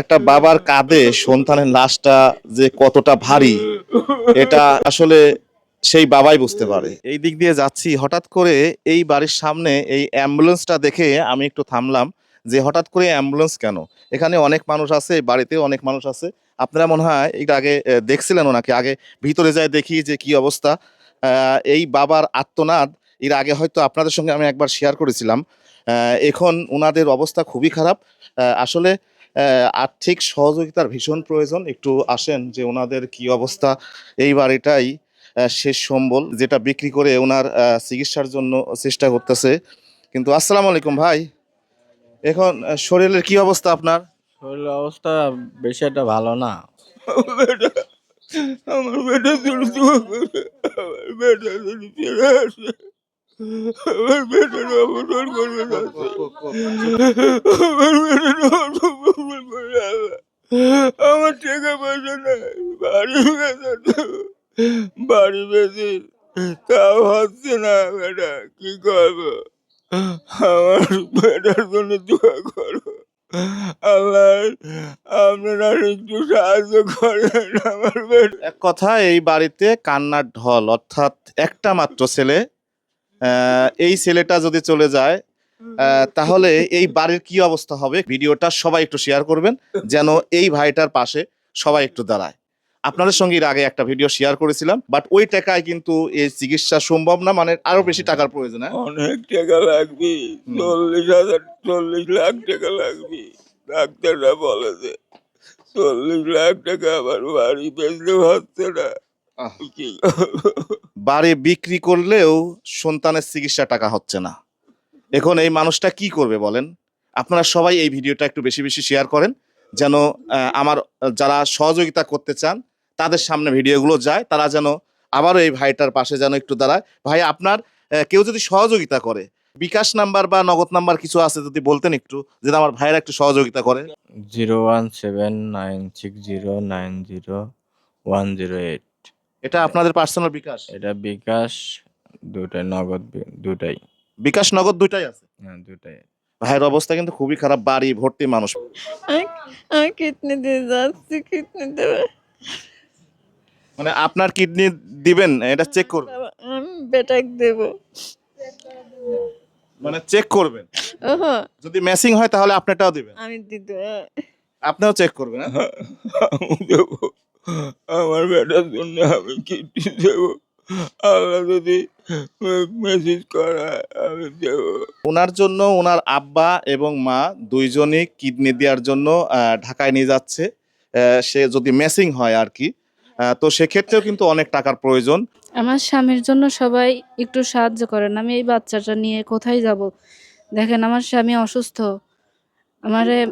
একটা বাবার কাঁধে সন্তানের লাশটা যে কতটা ভারী, এটা আসলে সেই বাবাই বুঝতে পারে। এই দিক দিয়ে যাচ্ছি, হঠাৎ করে এই বাড়ির সামনে এই অ্যাম্বুলেন্সটা দেখে আমি একটু থামলাম যে হঠাৎ করে অ্যাম্বুলেন্স কেন? এখানে অনেক মানুষ আছে, বাড়িতেও অনেক মানুষ আছে। আপনারা মনে হয় একটু আগে দেখছিলেন ওনাকে, আগে ভিতরে যায় দেখি যে কি অবস্থা। এই বাবার আত্মনাদ, এর আগে হয়তো আপনাদের সঙ্গে আমি একবার শেয়ার করেছিলাম। এখন ওনাদের অবস্থা খুবই খারাপ। আসলে আর্থিক সহযোগিতার ভীষণ প্রয়োজন। একটু আসেন যে ওনাদের কি অবস্থা। এইবার এটাই শেষ সম্বল যেটা বিক্রি করে ওনার চিকিৎসার জন্য চেষ্টা করতেছে। কিন্তু আসসালামু আলাইকুম ভাই। এখন শরীরের কি অবস্থা আপনার? শরীরের অবস্থা বেশি একটা ভালো না। আমার বেটা আমার বেটার অবসর করবে না। আমার বেটার অবসর করবে না আমার টাকা পয়সা নাই বাড়ি বেচা তো বাড়ি তাও হচ্ছে না, বেটা, কি করব? আমার বেটার জন্য দোয়া করো। আল্লাহ, আপনারা একটু সাহায্য করেন আমার বেটা। এক কথা, এই বাড়িতে কান্নার ঢল, অর্থাৎ একটা মাত্র ছেলে এই ছেলেটা যদি চলে যায় তাহলে এই বাড়ির কি অবস্থা হবে? ভিডিওটা সবাই একটু শেয়ার করবেন, যেন এই ভাইটার পাশে সবাই একটু দাঁড়ায়। আপনাদের সঙ্গে এর আগে একটা ভিডিও শেয়ার করেছিলাম বাট ওই টাকায় কিন্তু এই চিকিৎসা সম্ভব না মানে আরও বেশি টাকার প্রয়োজন হ্যাঁ? অনেক টাকা লাগবে চল্লিশ হাজার চল্লিশ লাখ টাকা লাগবে। ডাক্তাররা বলে যে চল্লিশ লাখ টাকা আমার বাড়ি বেচতে হচ্ছে না। বাড়ি বিক্রি করলেও সন্তানের চিকিৎসা টাকা হচ্ছে না। এখন এই মানুষটা কি করবে বলেন? আপনারা সবাই এই ভিডিওটা একটু বেশি বেশি শেয়ার করেন যেন আমার যারা সহযোগিতা করতে চান তাদের সামনে ভিডিওগুলো যায় তারা যেন আবারও এই ভাইটার পাশে যেন একটু দাঁড়ায়। ভাই আপনার কেউ যদি সহযোগিতা করে বিকাশ নাম্বার বা নগদ নাম্বার কিছু আছে যদি বলতেন একটু যেন আমার ভাইয়েরা একটু সহযোগিতা করে। Zero one seven nine six zero nine zero one zero eight. এটা আপনাদের পার্সোনাল বিকাশ? এটা বিকাশ দুটাই নগদ দুটাই বিকাশ নগদ দুটাই আছে? হ্যাঁ দুটাই ভাইয়ের অবস্থা কিন্তু খুবই খারাপ বাড়ি ভর্তি মানুষ। আমি- আমি কিডনি দিয়ে যাচ্ছি কিডনি দেবে মানে আপনার কিডনি দিবেন এটা চেক করবেন। আমি বেটাক দেব। মানে চেক করবেন। ওহো। যদি ম্যাচিং হয় তাহলে আপনারটাও দিবেন। আমি দিতে আপনিও চেক করবেন হ্যাঁ? আমার বেটার জন্য আমি কিডনি দেবো। আল্লাহ যদি মেসেজ করায় আমি দেবো। ওনার জন্য ওনার আব্বা এবং মা দুইজনই কিডনি দেওয়ার জন্য ঢাকায় নিয়ে যাচ্ছে। সে যদি ম্যাচিং হয় আর কি তো সেক্ষেত্রেও কিন্তু অনেক টাকার প্রয়োজন। আমার স্বামীর জন্য সবাই একটু সাহায্য করেন। আমি এই বাচ্চাটা নিয়ে কোথায় যাব? দেখেন, আমার স্বামী অসুস্থ। আমারে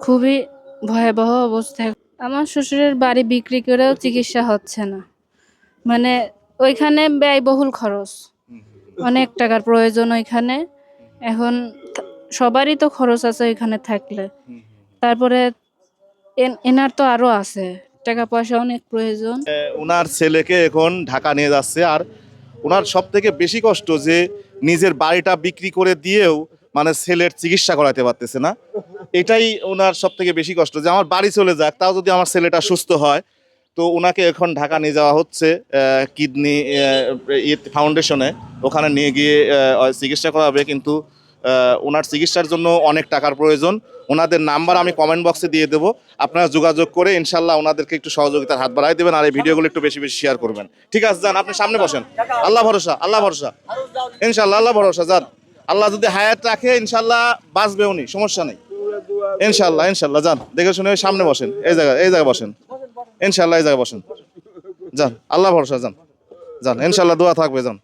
খুবই ভয়াবহ অবস্থায় আমার শ্বশুরের বাড়ি বিক্রি করেও চিকিৎসা হচ্ছে না। মানে ওইখানে ব্যয়বহুল খরচ। অনেক টাকার প্রয়োজন ওইখানে। এখন সবারই তো খরচ আছে ওইখানে থাকলে। তারপরে এন- এনার তো আরও আছে। টাকা পয়সা অনেক প্রয়োজন। ওনার ছেলেকে এখন ঢাকা নিয়ে যাচ্ছে। আর ওনার সব থেকে বেশি কষ্ট যে নিজের বাড়িটা বিক্রি করে দিয়েও মানে ছেলের চিকিৎসা করাতে পারতেছে না। এটাই ওনার সব থেকে বেশি কষ্ট যে আমার বাড়ি চলে যাক, তাও যদি আমার ছেলেটা সুস্থ হয়। তো ওনাকে এখন ঢাকা নিয়ে যাওয়া হচ্ছে কিডনি ফাউন্ডেশনে ওখানে নিয়ে গিয়ে চিকিৎসা করা হবে কিন্তু ওনার চিকিৎসার জন্য অনেক টাকার প্রয়োজন। ওনাদের নাম্বার আমি কমেন্ট বক্সে দিয়ে দেবো। আপনারা যোগাযোগ করে ইনশাল্লাহ ওনাদেরকে একটু সহযোগিতার হাত বাড়াই দেবেন আর এই ভিডিওগুলো একটু বেশি বেশি শেয়ার করবেন। ঠিক আছে, যান, আপনি সামনে বসেন। আল্লাহ ভরসা আল্লাহ ভরসা। ইনশাল্লাহ, আল্লাহ ভরসা, যান। আল্লাহ যদি হায়াত রাখে, ইনশাল্লাহ বাঁচবে উনি, সমস্যা নেই। ইনশাল্লাহ ইনশাল্লাহ, যান। দেখে শুনে সামনে বসেন। এই জায়গায় এই জায়গায় বসেন। ইনশাল্লাহ, এই জায়গায় বসেন। যান, আল্লাহ ভরসা, যান। যান, ইনশাল্লাহ দোয়া থাকবে, যান।